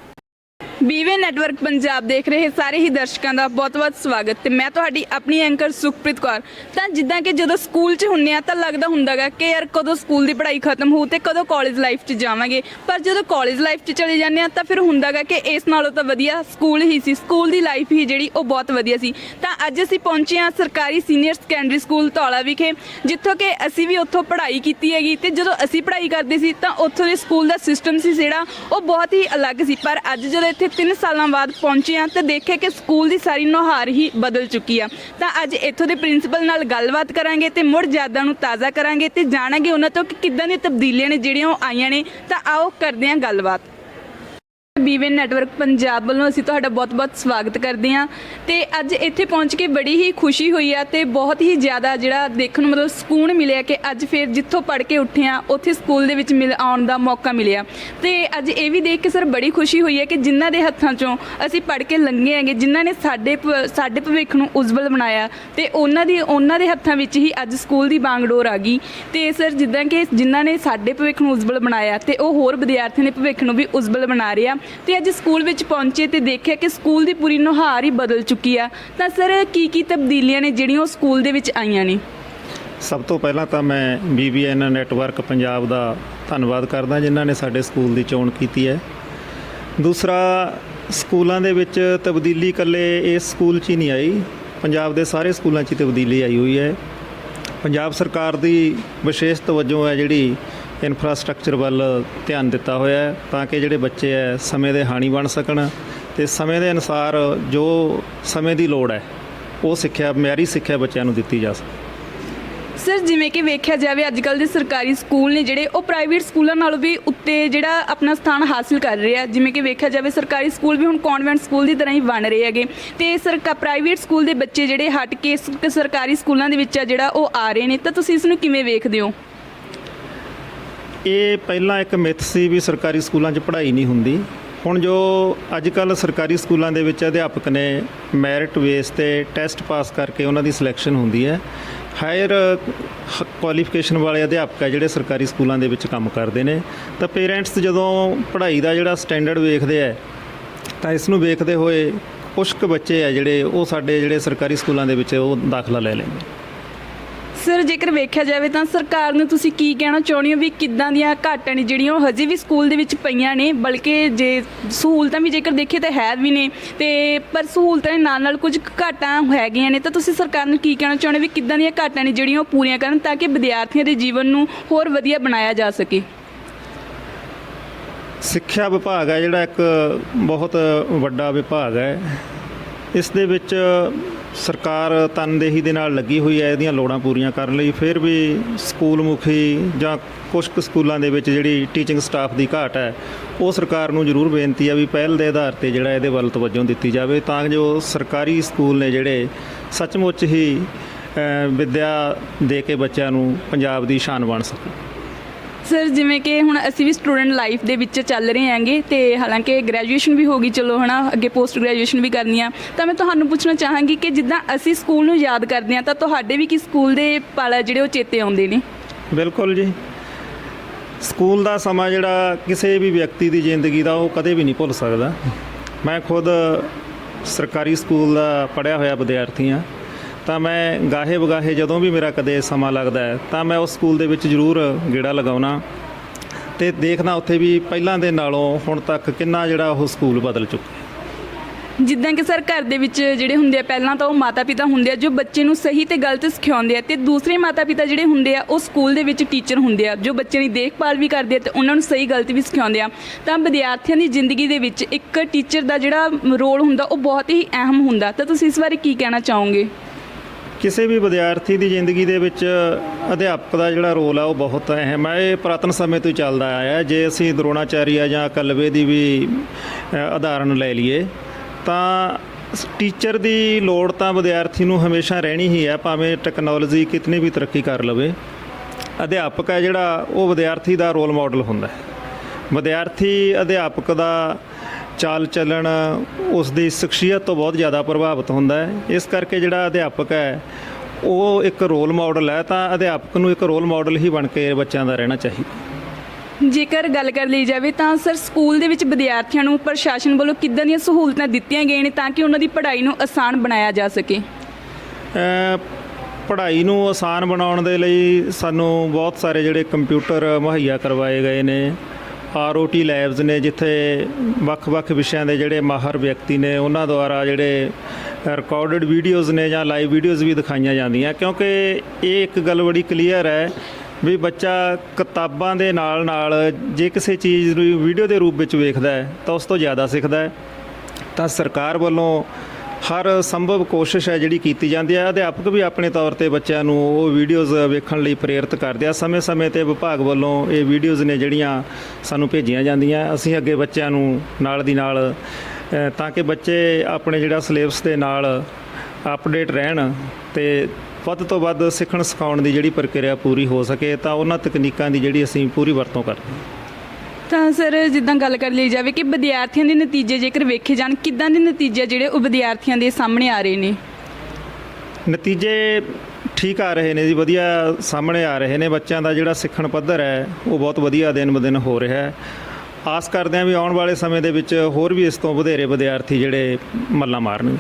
ਬੀਵੇ ਨੈਟਵਰਕ ਪੰਜਾਬ ਦੇਖ ਰਹੇ ਸਾਰੇ ਹੀ ਦਰਸ਼ਕਾਂ ਦਾ ਬਹੁਤ-ਬਹੁਤ ਸਵਾਗਤ ਤੇ ਮੈਂ ਤੁਹਾਡੀ ਆਪਣੀ ਐਂਕਰ ਸੁਖਪ੍ਰੀਤ ਕੌਰ। ਤਾਂ ਜਿੱਦਾਂ ਕਿ ਜਦੋਂ ਸਕੂਲ 'ਚ ਹੁੰਨੇ ਆ ਤਾਂ ਲੱਗਦਾ ਹੁੰਦਾਗਾ ਕਿ ਯਾਰ ਕਦੋਂ ਸਕੂਲ ਦੀ ਪੜ੍ਹਾਈ ਖਤਮ ਹੋਊ ਤੇ ਕਦੋਂ ਕਾਲਜ ਲਾਈਫ 'ਚ ਜਾਵਾਂਗੇ। ਪਰ ਜਦੋਂ ਕਾਲਜ ਲਾਈਫ 'ਚ ਚਲੇ ਜਾਂਦੇ ਆ ਤਾਂ ਫਿਰ ਹੁੰਦਾਗਾ ਕਿ ਇਸ ਨਾਲੋਂ ਤਾਂ ਵਧੀਆ ਸਕੂਲ ਹੀ ਸੀ, ਸਕੂਲ ਦੀ ਲਾਈਫ ਹੀ ਜਿਹੜੀ ਉਹ ਬਹੁਤ ਵਧੀਆ ਸੀ। ਤਾਂ ਅੱਜ ਅਸੀਂ ਪਹੁੰਚੇ ਆ ਸਰਕਾਰੀ ਸੀਨੀਅਰ ਸੈਕੰਡਰੀ ਸਕੂਲ ਧੌਲਾ ਵਿਖੇ, ਜਿੱਥੋਂ ਕਿ ਅਸੀਂ ਵੀ ਉੱਥੋਂ ਪੜ੍ਹਾਈ ਕੀਤੀ ਹੈਗੀ ਤੇ ਜਦੋਂ ਅਸੀਂ ਪੜ੍ਹਾਈ ਕਰਦੇ ਸੀ ਤਾਂ ਉੱਥੋਂ ਦੇ ਸਕੂਲ ਦਾ ਸਿਸਟਮ ਸੀ ਜਿਹੜਾ, ਉਹ ਬਹੁਤ ਹੀ ਅਲੱਗ ਸੀ। ਪਰ ਅੱਜ ਜਦੋਂ ਇੱਥੇ 3 ਸਾਲਾਂ ਬਾਅਦ ਪਹੁੰਚੇ ਆ ਤਾਂ ਦੇਖਿਆ ਕਿ ਸਕੂਲ ਦੀ ਸਾਰੀ ਨੁਹਾਰ ਹੀ ਬਦਲ ਚੁੱਕੀ ਆ। ਤਾਂ ਅੱਜ ਇੱਥੋਂ ਦੇ ਪ੍ਰਿੰਸੀਪਲ ਨਾਲ ਗੱਲਬਾਤ ਕਰਾਂਗੇ ਤੇ ਮੁੜ ਯਾਦਾਂ ਨੂੰ ਤਾਜ਼ਾ ਕਰਾਂਗੇ ਤੇ ਜਾਣਾਂਗੇ ਉਹਨਾਂ ਤੋਂ ਕਿ ਕਿੱਦਾਂ ਦੀਆਂ ਤਬਦੀਲੀਆਂ ਨੇ ਜਿਹੜੀਆਂ ਉਹ ਆਈਆਂ ਨੇ। ਤਾਂ ਆਓ ਕਰਦੇ ਹਾਂ ਗੱਲਬਾਤ। ਬੀਵੇ ਨੈਟਵਰਕ ਪੰਜਾਬ ਵੱਲੋਂ ਅਸੀਂ ਤੁਹਾਡਾ ਬਹੁਤ-ਬਹੁਤ ਸਵਾਗਤ ਕਰਦੇ ਹਾਂ ਤੇ ਅੱਜ ਇੱਥੇ ਪਹੁੰਚ ਕੇ ਬੜੀ ਹੀ ਖੁਸ਼ੀ ਹੋਈ ਆ ਤੇ ਬਹੁਤ ਹੀ ਜ਼ਿਆਦਾ ਜਿਹੜਾ ਦੇਖਣ ਨੂੰ ਮਤਲਬ ਸਕੂਨ ਮਿਲਿਆ ਕਿ ਅੱਜ ਫਿਰ ਜਿੱਥੋਂ ਪੜ੍ਹ ਕੇ ਉੱਠੇ ਆ ਉੱਥੇ ਸਕੂਲ ਦੇ ਵਿੱਚ ਮਿਲ ਆਉਣ ਦਾ ਮੌਕਾ ਮਿਲਿਆ। ਤੇ ਅੱਜ ਇਹ ਵੀ ਦੇਖ ਕੇ ਸਰ ਬੜੀ ਖੁਸ਼ੀ ਹੋਈ ਹੈ ਕਿ ਜਿਨ੍ਹਾਂ ਦੇ ਹੱਥਾਂ 'ਚੋਂ ਅਸੀਂ ਪੜ੍ਹ ਕੇ ਲੰਘੇ ਹੈਗੇ, ਜਿਨ੍ਹਾਂ ਨੇ ਸਾਡੇ ਭਵ ਸਾਡੇ ਭਵਿੱਖ ਨੂੰ ਉਜਵਲ ਬਣਾਇਆ ਤੇ ਉਹਨਾਂ ਦੀ, ਉਹਨਾਂ ਦੇ ਹੱਥਾਂ ਵਿੱਚ ਹੀ ਅੱਜ ਸਕੂਲ ਦੀ ਬਾਂਗਡੋਰ ਆ ਗਈ। ਤੇ ਸਰ ਜਿੱਦਾਂ ਕਿ ਜਿਨ੍ਹਾਂ ਨੇ ਸਾਡੇ ਭਵਿੱਖ ਨੂੰ ਉਜਵਲ ਬਣਾਇਆ ਤੇ ਉਹ ਹੋਰ ਵਿਦਿਆਰਥੀਆਂ ਦੇ ਭਵਿੱਖ ਨੂੰ ਵੀ ਉਜਵਲ ਬਣਾ ਰਹੇ। ਆ ਤੇ ਅੱਜ ਸਕੂਲ ਵਿੱਚ ਪਹੁੰਚੇ ਤੇ ਦੇਖਿਆ ਕਿ ਸਕੂਲ ਦੀ ਪੂਰੀ ਨੁਹਾਰ ਹੀ ਬਦਲ ਚੁੱਕੀ ਆ। ਤਾਂ ਸਰ, ਕੀ ਕੀ ਤਬਦੀਲੀਆਂ ਨੇ ਜਿਹੜੀਆਂ ਉਹ ਸਕੂਲ ਦੇ ਵਿੱਚ ਆਈਆਂ ਨੇ? ਸਭ ਤੋਂ ਪਹਿਲਾਂ ਤਾਂ ਮੈਂ ਬੀਬੀਐਨ ਨੈਟਵਰਕ ਪੰਜਾਬ ਦਾ ਧੰਨਵਾਦ ਕਰਦਾ ਜਿਨ੍ਹਾਂ ਨੇ ਸਾਡੇ ਸਕੂਲ ਦੀ ਚੋਣ ਕੀਤੀ ਹੈ। ਦੂਸਰਾ, ਸਕੂਲਾਂ ਦੇ ਵਿੱਚ ਤਬਦੀਲੀ ਇਕੱਲੇ ਇਸ ਸਕੂਲ 'ਚ ਹੀ ਨਹੀਂ ਆਈ। ਪੰਜਾਬ ਦੇ ਸਾਰੇ ਸਕੂਲਾਂ 'ਚ ਹੀ ਤਬਦੀਲੀ ਆਈ ਹੋਈ ਹੈ। ਪੰਜਾਬ ਸਰਕਾਰ ਦੀ ਵਿਸ਼ੇਸ਼ ਤਵੱਜੋ ਹੈ ਜਿਹੜੀ ਇਨਫਰਾਸਟ੍ਰਕਚਰ ਵੱਲ ਧਿਆਨ ਦਿੱਤਾ ਹੋਇਆ ਹੈ ਤਾਂ ਕਿ ਜਿਹੜੇ ਬੱਚੇ ਹੈ, ਸਮੇਂ ਦੇ ਹਾਣੀ ਬਣ ਸਕਣ ਤੇ ਸਮੇਂ ਦੇ ਅਨੁਸਾਰ ਜੋ ਸਮੇਂ ਦੀ ਲੋੜ ਹੈ, ਉਹ ਸਿੱਖਿਆ, ਮਿਆਰੀ ਸਿੱਖਿਆ ਬੱਚਿਆਂ ਨੂੰ ਦਿੱਤੀ ਜਾ ਸਕੇ। ਸਰ, ਜਿਵੇਂ ਕਿ ਵੇਖਿਆ ਜਾਵੇ ਅੱਜ ਕੱਲ ਦੇ ਸਰਕਾਰੀ ਸਕੂਲ ਨੇ ਜਿਹੜੇ, ਉਹ ਪ੍ਰਾਈਵੇਟ ਸਕੂਲਾਂ ਨਾਲੋਂ ਵੀ ਉੱਤੇ ਜਿਹੜਾ ਆਪਣਾ ਸਥਾਨ ਹਾਸਿਲ ਕਰ ਰਹੇ ਆ। ਜਿਵੇਂ ਕਿ ਵੇਖਿਆ ਜਾਵੇ, ਸਰਕਾਰੀ ਸਕੂਲ ਵੀ ਹੁਣ ਕਨਵੈਂਟ ਸਕੂਲ ਦੀ ਤਰ੍ਹਾਂ ਹੀ ਬਣ ਰਹੇ ਹੈਗੇ। ਤੇ ਸਰਕਾ, ਪ੍ਰਾਈਵੇਟ ਸਕੂਲ ਦੇ ਬੱਚੇ ਜਿਹੜੇ ਹਟ ਕੇ ਸਰਕਾਰੀ ਸਕੂਲਾਂ ਦੇ ਵਿੱਚ ਆ ਜਿਹੜਾ ਉਹ ਆ ਰਹੇ ਨੇ। ਤਾਂ ਤੁਸੀਂ ਇਸ ਨੂੰ ਕਿਵੇਂ ਵੇਖਦੇ ਹੋ? ਇਹ ਪਹਿਲਾਂ ਇੱਕ ਮਿੱਥ ਸੀ ਵੀ ਸਰਕਾਰੀ ਸਕੂਲਾਂ 'ਚ ਪੜ੍ਹਾਈ ਨਹੀਂ ਹੁੰਦੀ। ਹੁਣ ਜੋ ਅੱਜ ਕੱਲ ਸਰਕਾਰੀ ਸਕੂਲਾਂ ਦੇ ਵਿੱਚ ਅਧਿਆਪਕ ਨੇ ਮੈਰਿਟ ਬੇਸ ਤੇ ਟੈਸਟ ਪਾਸ ਕਰਕੇ ਉਹਨਾਂ ਦੀ ਸਿਲੈਕਸ਼ਨ ਹੁੰਦੀ ਹੈ। ਹਾਇਰ ਕੁਆਲੀਫਿਕੇਸ਼ਨ ਵਾਲੇ ਅਧਿਆਪਕ ਹੈ ਜਿਹੜੇ ਸਰਕਾਰੀ ਸਕੂਲਾਂ ਦੇ ਵਿੱਚ ਕੰਮ ਕਰਦੇ ਨੇ। ਤਾਂ ਪੇਰੈਂਟਸ ਜਦੋਂ ਪੜ੍ਹਾਈ ਦਾ ਜਿਹੜਾ ਸਟੈਂਡਰਡ ਵੇਖਦੇ ਆ, ਤਾਂ ਇਸ ਨੂੰ ਵੇਖਦੇ ਹੋਏ ਕੁਝ ਕੁ ਬੱਚੇ ਆ ਜਿਹੜੇ, ਉਹ ਸਾਡੇ ਜਿਹੜੇ ਸਰਕਾਰੀ ਸਕੂਲਾਂ ਦੇ ਵਿੱਚ ਉਹ ਦਾਖਲਾ ਲੈ ਲੈਂਦੇ। ਸਰ ਜੇਕਰ ਵੇਖਿਆ ਜਾਵੇ ਤਾਂ ਸਰਕਾਰ ਨੂੰ ਤੁਸੀਂ ਕੀ ਕਹਿਣਾ ਚਾਹੁੰਦੇ ਹੋ ਵੀ ਕਿੱਦਾਂ ਦੀਆਂ ਘਾਟਾਂ ਨੇ ਜਿਹੜੀਆਂ ਉਹ ਹਜੇ ਵੀ ਸਕੂਲ ਦੇ ਵਿੱਚ ਪਈਆਂ ਨੇ, ਬਲਕਿ ਜੇ ਸਹੂਲਤਾਂ ਵੀ ਜੇਕਰ ਦੇਖੀਏ ਤਾਂ ਹੈ ਵੀ ਨੇ, ਤੇ ਪਰ ਸਹੂਲਤਾਂ ਦੇ ਨਾਲ ਨਾਲ ਕੁਝ ਘਾਟਾਂ ਹੈਗੀਆਂ ਨੇ, ਤਾਂ ਤੁਸੀਂ ਸਰਕਾਰ ਨੂੰ ਕੀ ਕਹਿਣਾ ਚਾਹੁੰਦੇ ਵੀ ਕਿੱਦਾਂ ਦੀਆਂ ਘਾਟਾਂ ਨੇ ਜਿਹੜੀਆਂ ਉਹ ਪੂਰੀਆਂ ਕਰਨ ਤਾਂ ਕਿ ਵਿਦਿਆਰਥੀਆਂ ਦੇ ਜੀਵਨ ਨੂੰ ਹੋਰ ਵਧੀਆ ਬਣਾਇਆ ਜਾ ਸਕੇ? ਸਿੱਖਿਆ ਵਿਭਾਗ ਹੈ ਜਿਹੜਾ ਇੱਕ ਬਹੁਤ ਵੱਡਾ ਵਿਭਾਗ ਹੈ। ਇਸ ਦੇ ਵਿੱਚ ਸਰਕਾਰ ਤਨਦੇਹੀ ਦੇ ਨਾਲ ਲੱਗੀ ਹੋਈ ਹੈ, ਇਹਦੀਆਂ ਲੋੜਾਂ ਪੂਰੀਆਂ ਕਰਨ ਲਈ। ਫਿਰ ਵੀ ਸਕੂਲ ਮੁਖੀ ਜਾਂ ਕੁਝ ਕੁ ਸਕੂਲਾਂ ਦੇ ਵਿੱਚ ਜਿਹੜੀ ਟੀਚਿੰਗ ਸਟਾਫ ਦੀ ਘਾਟ ਹੈ, ਉਹ ਸਰਕਾਰ ਨੂੰ ਜ਼ਰੂਰ ਬੇਨਤੀ ਆ ਵੀ ਪਹਿਲ ਦੇ ਆਧਾਰ ਤੇ ਜਿਹੜਾ ਇਹਦੇ ਵੱਲ ਤਵੱਜੋ ਦਿੱਤੀ ਜਾਵੇ, ਤਾਂ ਜੋ ਸਰਕਾਰੀ ਸਕੂਲ ਨੇ ਜਿਹੜੇ ਸੱਚਮੁੱਚ ਹੀ ਵਿੱਦਿਆ ਦੇ ਕੇ ਬੱਚਿਆਂ ਨੂੰ ਪੰਜਾਬ ਦੀ ਸ਼ਾਨ ਬਣ ਸਕਣ। ਸਰ, ਜਿਵੇਂ ਕਿ ਹੁਣ ਅਸੀਂ ਵੀ ਸਟੂਡੈਂਟ ਲਾਈਫ ਦੇ ਵਿੱਚ ਚੱਲ ਰਹੇ ਹਾਂਗੇ ਤੇ ਹਾਲਾਂਕਿ ਗ੍ਰੈਜੂਏਸ਼ਨ ਵੀ ਹੋ ਗਈ, ਚਲੋ ਹਨਾ, ਅੱਗੇ ਪੋਸਟ ਗ੍ਰੈਜੂਏਸ਼ਨ ਵੀ ਕਰਨੀ ਆ। ਤਾਂ ਮੈਂ ਤੁਹਾਨੂੰ ਪੁੱਛਣਾ ਚਾਹਾਂਗੀ ਕਿ ਜਿੱਦਾਂ ਅਸੀਂ ਸਕੂਲ ਨੂੰ ਯਾਦ ਕਰਦੇ ਹਾਂ ਤਾਂ ਤੁਹਾਡੇ ਵੀ ਕੀ ਸਕੂਲ ਦੇ ਪਲ ਆ ਜਿਹੜੇ ਉਹ ਚੇਤੇ ਆਉਂਦੇ ਨੇ? ਬਿਲਕੁਲ ਜੀ। ਸਕੂਲ ਦਾ ਸਮਾਂ ਜਿਹੜਾ ਕਿਸੇ ਵੀ ਵਿਅਕਤੀ ਦੀ ਜ਼ਿੰਦਗੀ ਦਾ ਉਹ ਕਦੇ ਵੀ ਨਹੀਂ ਭੁੱਲ ਸਕਦਾ। ਮੈਂ ਖੁਦ ਸਰਕਾਰੀ ਸਕੂਲ ਦਾ ਪੜ੍ਹਿਆ ਹੋਇਆ ਵਿਦਿਆਰਥੀ ਹਾਂ। ਤਾਂ ਮੈਂ ਗਾਹੇ ਬਗਾਹੇ ਜਦੋਂ ਵੀ ਮੇਰਾ ਕਦੇ ਸਮਾਂ ਲੱਗਦਾ ਹੈ, ਤਾਂ ਮੈਂ ਉਸ ਸਕੂਲ ਦੇ ਵਿੱਚ ਜ਼ਰੂਰ ਗੇੜਾ ਲਗਾਉਣਾ। ਤੇ ਦੇਖਦਾ ਉੱਥੇ ਵੀ ਪਹਿਲਾਂ ਦੇ ਨਾਲੋਂ ਹੁਣ ਤੱਕ ਕਿੰਨਾ ਜਿਹੜਾ ਉਹ ਸਕੂਲ ਬਦਲ ਚੁੱਕਾ ਜਿੱਦਾਂ ਕਿ ਸਰ ਘਰ ਦੇ ਵਿੱਚ ਜਿਹੜੇ ਹੁੰਦੇ ਆ, ਪਹਿਲਾਂ ਤਾਂ ਉਹ ਮਾਤਾ-ਪਿਤਾ ਹੁੰਦੇ ਆ ਜੋ ਬੱਚੇ ਨੂੰ ਸਹੀ ਤੇ ਗਲਤ ਸਿਖਾਉਂਦੇ ਆ ਤੇ ਦੂਸਰੇ ਮਾਤਾ-ਪਿਤਾ ਜਿਹੜੇ ਹੁੰਦੇ ਆ, ਉਹ ਸਕੂਲ ਦੇ ਵਿੱਚ ਟੀਚਰ ਹੁੰਦੇ ਆ ਜੋ ਬੱਚਿਆਂ ਦੀ ਦੇਖਭਾਲ ਵੀ ਕਰਦੇ ਆ ਤੇ ਉਹਨਾਂ ਨੂੰ ਸਹੀ ਗਲਤ ਵੀ ਸਿਖਾਉਂਦੇ ਆ। ਤਾਂ ਵਿਦਿਆਰਥੀਆਂ ਦੀ ਜ਼ਿੰਦਗੀ ਦੇ ਵਿੱਚ ਇੱਕ ਟੀਚਰ ਦਾ ਜਿਹੜਾ ਰੋਲ ਹੁੰਦਾ, ਉਹ ਬਹੁਤ ਹੀ ਅਹਿਮ ਹੁੰਦਾ। ਤਾਂ ਤੁਸੀਂ ਇਸ ਬਾਰੇ ਕੀ ਕਹਿਣਾ ਚਾਹੋਗੇ? ਕਿਸੇ ਵੀ ਵਿਦਿਆਰਥੀ ਦੀ ਜ਼ਿੰਦਗੀ ਦੇ ਵਿੱਚ ਅਧਿਆਪਕ ਦਾ ਜਿਹੜਾ ਰੋਲ ਆ ਉਹ ਬਹੁਤ ਅਹਿਮ ਹੈ ਇਹ ਪੁਰਾਤਨ ਸਮੇਂ ਤੋਂ ਹੀ ਚੱਲਦਾ ਆਇਆ ਜੇ ਅਸੀਂ ਦਰੋਣਾਚਾਰੀਆ ਜਾਂ ਕਲਵੇ ਦੀ ਵੀ ਅ, ਉਦਾਹਰਣ ਲੈ ਲਈਏ ਤਾਂ ਟੀਚਰ ਦੀ ਲੋੜ ਤਾਂ ਵਿਦਿਆਰਥੀ ਨੂੰ ਹਮੇਸ਼ਾ ਰਹਿਣੀ ਹੀ ਹੈ ਭਾਵੇਂ ਟੈਕਨੋਲੋਜੀ ਕਿਤਨੀ ਵੀ ਤਰੱਕੀ ਕਰ ਲਵੇ। ਅਧਿਆਪਕ ਹੈ ਜਿਹੜਾ ਉਹ ਵਿਦਿਆਰਥੀ ਦਾ ਰੋਲ ਮਾਡਲ ਹੁੰਦਾ ਹੈ। ਵਿਦਿਆਰਥੀ ਅਧਿਆਪਕ ਦਾ ਚਾਲ ਚੱਲਣ ਉਸ ਦੀ ਸ਼ਖਸੀਅਤ ਤੋਂ ਬਹੁਤ ਜ਼ਿਆਦਾ ਪ੍ਰਭਾਵਿਤ ਹੁੰਦਾ ਹੈ। ਇਸ ਕਰਕੇ ਜਿਹੜਾ ਅਧਿਆਪਕ ਹੈ ਉਹ ਇੱਕ ਰੋਲ ਮਾਡਲ ਹੈ ਤਾਂ ਅਧਿਆਪਕ ਨੂੰ ਇੱਕ ਰੋਲ ਮਾਡਲ ਹੀ ਬਣ ਕੇ ਬੱਚਿਆਂ ਦਾ ਰਹਿਣਾ ਚਾਹੀਦਾ। ਜੇਕਰ ਗੱਲ ਕਰ ਲਈ ਜਾਵੇ ਤਾਂ ਸਰ ਸਕੂਲ ਦੇ ਵਿੱਚ ਵਿਦਿਆਰਥੀਆਂ ਨੂੰ ਪ੍ਰਸ਼ਾਸਨ ਵੱਲੋਂ ਕਿੱਦਾਂ ਦੀਆਂ ਸਹੂਲਤਾਂ ਦਿੱਤੀਆਂ ਗਈਆਂ ਨੇ ਤਾਂ ਕਿ ਉਹਨਾਂ ਦੀ ਪੜ੍ਹਾਈ ਨੂੰ ਆਸਾਨ ਬਣਾਇਆ ਜਾ ਸਕੇ? ਪੜ੍ਹਾਈ ਨੂੰ ਆਸਾਨ ਬਣਾਉਣ ਦੇ ਲਈ ਸਾਨੂੰ ਬਹੁਤ ਸਾਰੇ ਜਿਹੜੇ ਕੰਪਿਊਟਰ ਮੁਹੱਈਆ ਕਰਵਾਏ ਗਏ ਨੇ। ਆਰਓਟੀ ਲੈਬਸ ਨੇ ਜਿੱਥੇ ਵੱਖ-ਵੱਖ ਵਿਸ਼ਿਆਂ ਦੇ ਜਿਹੜੇ ਮਾਹਰ ਵਿਅਕਤੀ ਨੇ, ਉਹਨਾਂ ਦੁਆਰਾ ਜਿਹੜੇ ਰਿਕਾਰਡਡ ਵੀਡੀਓਜ਼ ਨੇ ਜਾਂ ਲਾਈਵ ਵੀਡੀਓਜ਼ ਵੀ ਦਿਖਾਈਆਂ ਜਾਂਦੀਆਂ। ਕਿਉਂਕਿ ਇਹ ਇੱਕ ਗੱਲ ਬੜੀ ਕਲੀਅਰ ਹੈ ਵੀ ਬੱਚਾ ਕਿਤਾਬਾਂ ਦੇ ਨਾਲ ਨਾਲ ਜੇ ਕਿਸੇ ਚੀਜ਼ ਨੂੰ ਵੀਡੀਓ ਦੇ ਰੂਪ ਵਿੱਚ ਵੇਖਦਾ ਹੈ, ਤਾਂ ਉਸ ਤੋਂ ਜ਼ਿਆਦਾ ਸਿੱਖਦਾ ਹੈ। ਤਾਂ ਸਰਕਾਰ ਵੱਲੋਂ ਹਰ ਸੰਭਵ ਕੋਸ਼ਿਸ਼ ਹੈ ਜਿਹੜੀ ਕੀਤੀ ਜਾਂਦੀ ਹੈ। ਅਧਿਆਪਕ ਵੀ ਆਪਣੇ ਤੌਰ ਤੇ ਬੱਚਿਆਂ ਨੂੰ ਉਹ ਵੀਡੀਓਜ਼ ਵੇਖਣ ਲਈ ਪ੍ਰੇਰਿਤ ਕਰਦੇ ਆ। ਸਮੇਂ-ਸਮੇਂ ਤੇ ਵਿਭਾਗ ਵੱਲੋਂ ਇਹ ਵੀਡੀਓਜ਼ ਨੇ ਜਿਹੜੀਆਂ ਸਾਨੂੰ ਭੇਜੀਆਂ ਜਾਂਦੀਆਂ। ਅਸੀਂ ਅੱਗੇ ਬੱਚਿਆਂ ਨੂੰ ਨਾਲ ਦੀ ਨਾਲ ਤਾਂ ਕਿ ਬੱਚੇ ਆਪਣੇ ਜਿਹੜਾ ਸਿਲੇਬਸ ਦੇ ਨਾਲ ਅਪਡੇਟ ਰਹਿਣ ਤੇ ਵੱਧ ਤੋਂ ਵੱਧ ਸਿੱਖਣ ਸਿਖਾਉਣ ਦੀ ਜਿਹੜੀ ਪ੍ਰਕਿਰਿਆ ਪੂਰੀ ਹੋ ਸਕੇ, ਤਾਂ ਉਹਨਾਂ ਤਕਨੀਕਾਂ ਦੀ ਜਿਹੜੀ ਅਸੀਂ ਪੂਰੀ ਵਰਤੋਂ ਕਰਦੇ ਹਾਂ। ਤਾਂ ਸਰ ਜਿੱਦਾਂ ਗੱਲ ਕਰ ਲਈ ਜਾਵੇ ਕਿ ਵਿਦਿਆਰਥੀਆਂ ਦੇ ਨਤੀਜੇ ਜੇਕਰ ਵੇਖੇ ਜਾਣ ਕਿੱਦਾਂ ਦੇ ਨਤੀਜੇ ਜਿਹੜੇ ਉਹ ਵਿਦਿਆਰਥੀਆਂ ਦੇ ਸਾਹਮਣੇ ਆ ਰਹੇ ਨੇ? ਨਤੀਜੇ ਠੀਕ ਆ ਰਹੇ ਨੇ ਜੀ ਵਧੀਆ ਸਾਹਮਣੇ ਆ ਰਹੇ ਨੇ। ਬੱਚਿਆਂ ਦਾ ਜਿਹੜਾ ਸਿੱਖਣ ਪੱਧਰ ਹੈ ਉਹ ਬਹੁਤ ਵਧੀਆ ਦਿਨ ਬ ਦਿਨ ਹੋ ਰਿਹਾ ਹੈ। ਆਸ ਕਰਦੇ ਹਾਂ ਵੀ ਆਉਣ ਵਾਲੇ ਸਮੇਂ ਦੇ ਵਿੱਚ ਹੋਰ ਵੀ ਇਸ ਤੋਂ ਵਧੇਰੇ ਵਿਦਿਆਰਥੀ ਜਿਹੜੇ ਮੱਲਾਂ ਮਾਰਨਗੇ।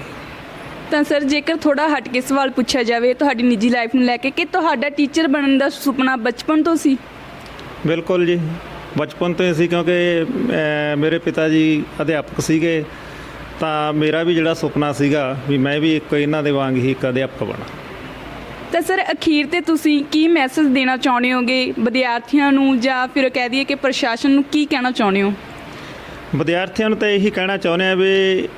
ਤਾਂ ਸਰ ਜੇਕਰ ਥੋੜਾ ਹਟ ਕੇ ਸਵਾਲ ਪੁੱਛਿਆ ਜਾਵੇ ਤੁਹਾਡੀ ਨਿੱਜੀ ਲਾਈਫ ਨੂੰ ਲੈ ਕੇ ਕਿ ਤੁਹਾਡਾ ਟੀਚਰ ਬਣਨ ਦਾ ਸੁਪਨਾ ਬਚਪਨ ਤੋਂ ਸੀ? ਬਿਲਕੁਲ ਜੀ। ਬਚਪਨ ਤੋਂ ਹੀ ਸੀ ਕਿਉਂਕਿ ਮੇਰੇ ਪਿਤਾ ਜੀ ਅਧਿਆਪਕ ਸੀਗੇ ਤਾਂ ਮੇਰਾ ਵੀ ਜਿਹੜਾ ਸੁਪਨਾ ਸੀਗਾ ਵੀ ਮੈਂ ਵੀ ਇੱਕ ਇਹਨਾਂ ਦੇ ਵਾਂਗ ਹੀ ਇੱਕ ਅਧਿਆਪਕ ਬਣਾ। ਤਾਂ ਸਰ ਅਖੀਰ ਤੇ ਤੁਸੀਂ ਕੀ ਮੈਸੇਜ ਦੇਣਾ ਚਾਹੁੰਦੇ ਹੋਗੇ ਵਿਦਿਆਰਥੀਆਂ ਨੂੰ ਜਾਂ ਫਿਰ ਕਹਿ ਦਈਏ ਕਿ ਪ੍ਰਸ਼ਾਸਨ ਨੂੰ ਕੀ ਕਹਿਣਾ ਚਾਹੁੰਦੇ ਹੋ? ਵਿਦਿਆਰਥੀਆਂ ਨੂੰ ਤਾਂ ਇਹੀ ਕਹਿਣਾ ਚਾਹੁੰਦੇ ਆ ਵੀ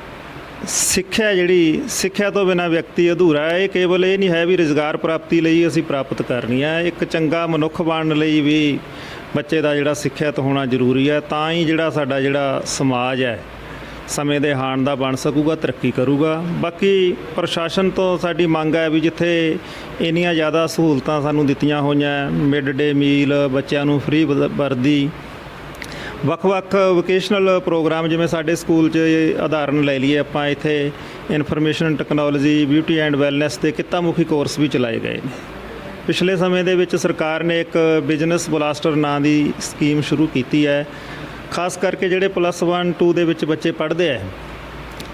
ਸਿੱਖਿਆ ਜਿਹੜੀ ਸਿੱਖਿਆ ਤੋਂ ਬਿਨਾ ਵਿਅਕਤੀ ਅਧੂਰਾ ਹੈ। ਇਹ ਕੇਵਲ ਇਹ ਨਹੀਂ ਹੈ ਵੀ ਰੋਜ਼ਗਾਰ ਪ੍ਰਾਪਤੀ ਲਈ ਅਸੀਂ ਪ੍ਰਾਪਤ ਕਰਨੀ ਹੈ। ਇੱਕ ਚੰਗਾ ਮਨੁੱਖ ਬਣਨ ਲਈ ਵੀ ਬੱਚੇ ਦਾ ਜਿਹੜਾ ਸਿੱਖਿਅਤ ਹੋਣਾ ਜ਼ਰੂਰੀ ਹੈ, ਤਾਂ ਹੀ ਜਿਹੜਾ ਸਾਡਾ ਜਿਹੜਾ ਸਮਾਜ ਹੈ, ਸਮੇਂ ਦੇ ਹਾਣ ਦਾ ਬਣ ਸਕੂਗਾ, ਤਰੱਕੀ ਕਰੂਗਾ। ਬਾਕੀ ਪ੍ਰਸ਼ਾਸਨ ਤੋਂ ਸਾਡੀ ਮੰਗ ਹੈ ਵੀ ਜਿੱਥੇ ਇੰਨੀਆਂ ਜ਼ਿਆਦਾ ਸਹੂਲਤਾਂ ਸਾਨੂੰ ਦਿੱਤੀਆਂ ਹੋਈਆਂ, ਮਿਡ ਡੇ ਮੀਲ, ਬੱਚਿਆਂ ਨੂੰ ਫ੍ਰੀ ਵਰਦੀ, ਵੱਖ-ਵੱਖ ਵੋਕੇਸ਼ਨਲ ਪ੍ਰੋਗਰਾਮ ਜਿਵੇਂ ਸਾਡੇ ਸਕੂਲ 'ਚ ਉਦਾਹਰਨ ਲੈ ਲਈਏ ਆਪਾਂ, ਇੱਥੇ information technology, beauty and wellness ਦੇ ਕਿੱਤਾਮੁਖੀ ਕੋਰਸ ਵੀ ਚਲਾਏ ਗਏ ਨੇ। ਪਿਛਲੇ ਸਮੇਂ ਦੇ ਵਿੱਚ ਸਰਕਾਰ ਨੇ ਇੱਕ ਬਿਜ਼ਨਸ ਬਲਾਸਟਰ ਨਾਂ ਦੀ ਸਕੀਮ ਸ਼ੁਰੂ ਕੀਤੀ ਹੈ। ਖਾਸ ਕਰਕੇ ਜਿਹੜੇ ਪਲੱਸ 1 2 ਦੇ ਵਿੱਚ ਬੱਚੇ ਪੜ੍ਹਦੇ ਆ,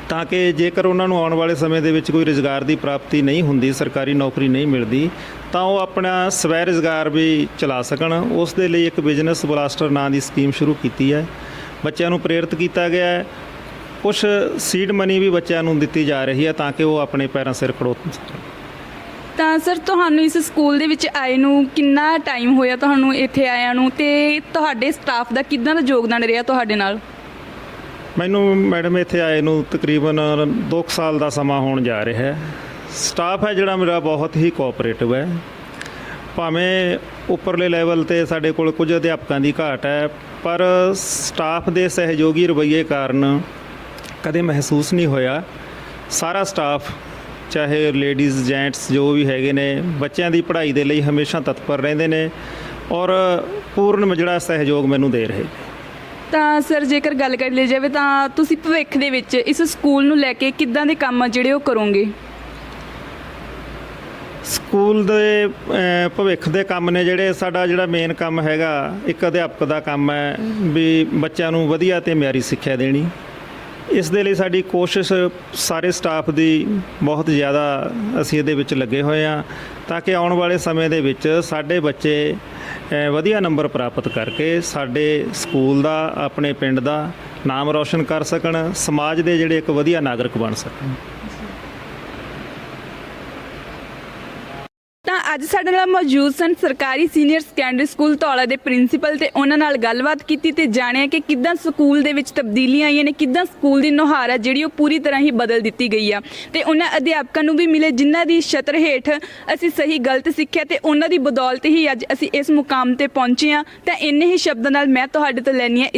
ਤਾਂ ਕਿ ਜੇਕਰ ਉਹਨਾਂ ਨੂੰ ਆਉਣ ਵਾਲੇ ਸਮੇਂ ਦੇ ਵਿੱਚ ਕੋਈ ਰੋਜ਼ਗਾਰ ਦੀ ਪ੍ਰਾਪਤੀ ਨਹੀਂ ਹੁੰਦੀ, ਸਰਕਾਰੀ ਨੌਕਰੀ ਨਹੀਂ ਮਿਲਦੀ, ਤਾਂ ਉਹ ਆਪਣਾ ਸਵੈ ਰੋਜ਼ਗਾਰ ਵੀ ਚਲਾ ਸਕਣ। ਉਸ ਦੇ ਲਈ ਇੱਕ ਬਿਜ਼ਨਸ ਬਲਾਸਟਰ ਨਾਂ ਦੀ ਸਕੀਮ ਸ਼ੁਰੂ ਕੀਤੀ ਹੈ। ਬੱਚਿਆਂ ਨੂੰ ਪ੍ਰੇਰਿਤ ਕੀਤਾ ਗਿਆ ਹੈ। ਕੁਝ ਸੀਡ ਮਨੀ ਵੀ ਬੱਚਿਆਂ ਨੂੰ ਦਿੱਤੀ ਜਾ ਰਹੀ ਹੈ ਤਾਂ ਕਿ ਉਹ ਆਪਣੇ ਪੈਰਾਂ ਸਿਰ ਖੜੋ ਸਕਣ। ਤਾਂ ਸਰ, ਤੁਹਾਨੂੰ ਇਸ ਸਕੂਲ ਦੇ ਵਿੱਚ ਆਏ ਨੂੰ ਕਿੰਨਾ ਟਾਈਮ ਹੋਇਆ ਤੁਹਾਨੂੰ ਇੱਥੇ ਆਇਆਂ ਨੂੰ ਤੇ ਤੁਹਾਡੇ ਸਟਾਫ ਦਾ ਕਿੱਦਾਂ ਦਾ ਯੋਗਦਾਨ ਰਿਹਾ ਤੁਹਾਡੇ ਨਾਲ? ਮੈਨੂੰ ਮੈਡਮ ਇੱਥੇ ਆਏ ਨੂੰ ਤਕਰੀਬਨ 2 ਸਾਲ ਦਾ ਸਮਾਂ ਹੋਣ ਜਾ ਰਿਹਾ ਹੈ। ਸਟਾਫ ਹੈ ਜਿਹੜਾ ਮੇਰਾ ਬਹੁਤ ਹੀ ਕੋਆਪਰੇਟਿਵ ਹੈ। ਭਾਵੇਂ ਉੱਪਰਲੇ ਲੈਵਲ ਤੇ ਸਾਡੇ ਕੋਲ ਕੁਝ ਅਧਿਆਪਕਾਂ ਦੀ ਘਾਟ ਹੈ, ਪਰ ਸਟਾਫ ਦੇ ਸਹਿਯੋਗੀ ਰਵੱਈਏ ਕਾਰਨ ਕਦੇ ਮਹਿਸੂਸ ਨਹੀਂ ਹੋਇਆ। ਸਾਰਾ ਸਟਾਫ ਚਾਹੇ ਲੇਡੀਜ਼ ਜੈਂਟਸ ਜੋ ਵੀ ਹੈਗੇ ਨੇ ਬੱਚਿਆਂ ਦੀ ਪੜ੍ਹਾਈ ਦੇ ਲਈ ਹਮੇਸ਼ਾ ਤਤਪਰ ਰਹਿੰਦੇ ਨੇ ਔਰ ਪੂਰਨ ਜਿਹੜਾ ਸਹਿਯੋਗ ਮੈਨੂੰ ਦੇ ਰਹੇ ਤਾਂ ਸਰ ਜੇਕਰ ਗੱਲ ਕਰ ਲਈ ਜਾਵੇ ਤਾਂ ਤੁਸੀਂ ਭਵਿੱਖ ਦੇ ਵਿੱਚ ਇਸ ਸਕੂਲ ਨੂੰ ਲੈ ਕੇ ਕਿੱਦਾਂ ਦੇ ਕੰਮ ਆ ਜਿਹੜੇ ਉਹ ਕਰੋਗੇ? ਸਕੂਲ ਦੇ ਭਵਿੱਖ ਦੇ ਕੰਮ ਨੇ ਜਿਹੜੇ ਸਾਡਾ ਜਿਹੜਾ ਮੇਨ ਕੰਮ ਹੈਗਾ ਇੱਕ ਅਧਿਆਪਕ ਦਾ ਕੰਮ ਹੈ ਵੀ ਬੱਚਿਆਂ ਨੂੰ ਵਧੀਆ ਤੇ ਮਿਆਰੀ ਸਿੱਖਿਆ ਦੇਣੀ। ਇਸ ਦੇ ਲਈ ਸਾਡੀ ਕੋਸ਼ਿਸ਼ ਸਾਰੇ ਸਟਾਫ ਦੀ ਬਹੁਤ ਜ਼ਿਆਦਾ ਅਸੀਂ ਇਹਦੇ ਵਿੱਚ ਲੱਗੇ ਹੋਏ ਆ ਤਾਂ ਕਿ ਆਉਣ ਵਾਲੇ ਸਮੇਂ ਦੇ ਵਿੱਚ ਸਾਡੇ ਬੱਚੇ ਵਧੀਆ ਨੰਬਰ ਪ੍ਰਾਪਤ ਕਰਕੇ ਸਾਡੇ ਸਕੂਲ ਦਾ, ਆਪਣੇ ਪਿੰਡ ਦਾ ਨਾਮ ਰੌਸ਼ਨ ਕਰ ਸਕਣ, ਸਮਾਜ ਦੇ ਜਿਹੜੇ ਇੱਕ ਵਧੀਆ ਨਾਗਰਿਕ ਬਣ ਸਕਣ। ਅੱਜ ਸਾਡੇ ਨਾਲ ਮੌਜੂਦ ਸਨ ਸਰਕਾਰੀ ਸੀਨੀਅਰ ਸੈਕੰਡਰੀ ਸਕੂਲ ਧੌਲਾ ਦੇ ਪ੍ਰਿੰਸੀਪਲ ਤੇ ਉਹਨਾਂ ਨਾਲ ਗੱਲਬਾਤ ਕੀਤੀ ਤੇ ਜਾਣਿਆ ਕਿ ਕਿੱਦਾਂ ਸਕੂਲ ਦੇ ਵਿੱਚ ਤਬਦੀਲੀਆਂ ਆਈਆਂ ਨੇ, ਕਿੱਦਾਂ ਸਕੂਲ ਦੀ ਨੁਹਾਰ ਹੈ ਜਿਹੜੀ ਉਹ ਪੂਰੀ ਤਰ੍ਹਾਂ ਹੀ ਬਦਲ ਦਿੱਤੀ ਗਈ ਆ। ਤੇ ਉਹਨਾਂ ਅਧਿਆਪਕਾਂ ਨੂੰ ਵੀ ਮਿਲੇ ਜਿਨ੍ਹਾਂ ਦੀ ਛਤਰ ਹੇਠ ਅਸੀਂ ਸਹੀ ਗਲਤ ਸਿੱਖਿਆ ਤੇ ਉਹਨਾਂ ਦੀ ਬਦੌਲਤ ਹੀ ਅੱਜ ਅਸੀਂ ਇਸ ਮੁਕਾਮ ਤੇ ਪਹੁੰਚੇ ਆ। ਤਾਂ ਇੰਨੇ ਹੀ ਸ਼ਬਦਾਂ ਨਾਲ ਮੈਂ ਤੁਹਾਡੇ ਤੋਂ ਲੈਣੀ ਹੈ